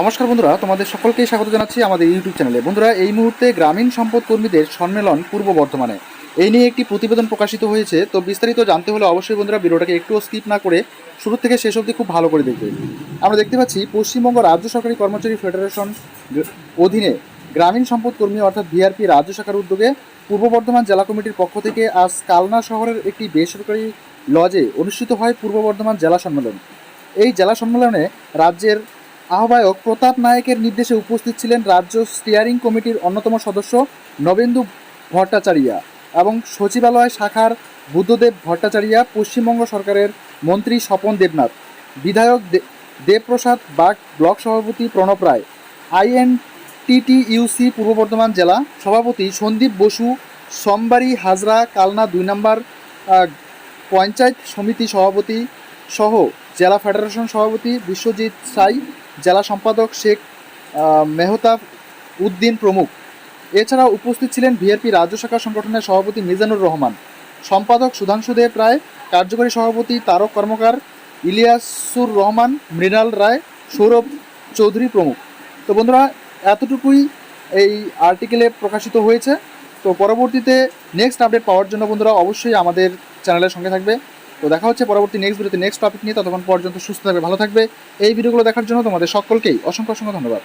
নমস্কার বন্ধুরা, তোমাদের সকলকেই স্বাগত জানাচ্ছি আমাদের ইউটিউব চ্যানেলে বন্ধুরা, এই মুহূর্তে গ্রামীণ সম্পদ কর্মীদের সম্মেলন পূর্ব বর্ধমানে। এই নিয়ে একটি প্রতিবেদন প্রকাশিত হয়েছে, তো বিস্তারিত জানতে হলে অবশ্যই বন্ধুরা ভিডিওটাকে একটুও স্কিপ না করে শুরু থেকে শেষ অবধি খুব ভালো করে দেখবে। আমরা দেখতে পাচ্ছি, পশ্চিমবঙ্গ রাজ্য সরকারি কর্মচারী ফেডারেশন অধীনে গ্রামীণ সম্পদ কর্মী অর্থাৎ ভিআরপি রাজ্য শাখার উদ্যোগে পূর্ব বর্ধমান জেলা কমিটির পক্ষ থেকে আজ কালনা শহরের একটি বেসরকারি লজে অনুষ্ঠিত হয় পূর্ব বর্ধমান জেলা সম্মেলন। এই জেলা সম্মেলনে রাজ্যের আহ্বায়ক প্রতাপ নায়কের নির্দেশে উপস্থিত ছিলেন রাজ্য স্টিয়ারিং কমিটির অন্যতম সদস্য নবেন্দু ভট্টাচারিয়া এবং সচিবালয় শাখার বুদ্ধদেব ভট্টাচারিয়া, পশ্চিমবঙ্গ সরকারের মন্ত্রী স্বপন দেবনাথ, বিধায়ক দেবপ্রসাদ বাগ, ব্লক সভাপতি প্রণব রায়, আইএনটিটিইউসি পূর্ব বর্ধমান জেলা সভাপতি সন্দীপ বসু, সোমবাড়ি হাজরা কালনা দুই নম্বর পঞ্চায়েত সমিতি সভাপতি সহ জেলা ফেডারেশন সভাপতি বিশ্বজিৎ সাই জেলা সম্পাদক শেখ মেহতাব উদ্দিন প্রমুখ। এছাড়া উপস্থিত ছিলেন ভিআরপি রাজ্য শাখা সংগঠনের সভাপতি মিজানুর রহমান। সম্পাদক সুধাংশু দেব রায় কার্যকরী সভাপতি তারক কর্মকার, ইলিয়াসুর রহমান, মৃণাল রায়, সৌরভ চৌধুরী প্রমুখ। তো বন্ধুরা, এতটুকুই এই আর্টিকেলে প্রকাশিত হয়েছে। তো পরবর্তীতে নেক্সট আপডেট পাওয়ার জন্য বন্ধুরা, অবশ্যই আমাদের চ্যানেলের সঙ্গে থাকবে। তো দেখা হচ্ছে পরবর্তী নেক্সট ভিডিওতে নেক্সট টপিক নিয়ে, ততক্ষণ পর্যন্ত সুস্থ থাকবে, ভালো থাকবে। এই ভিডিওগুলো দেখার জন্য তোমাদের সকলকেই অসংখ্য অসংখ্য ধন্যবাদ।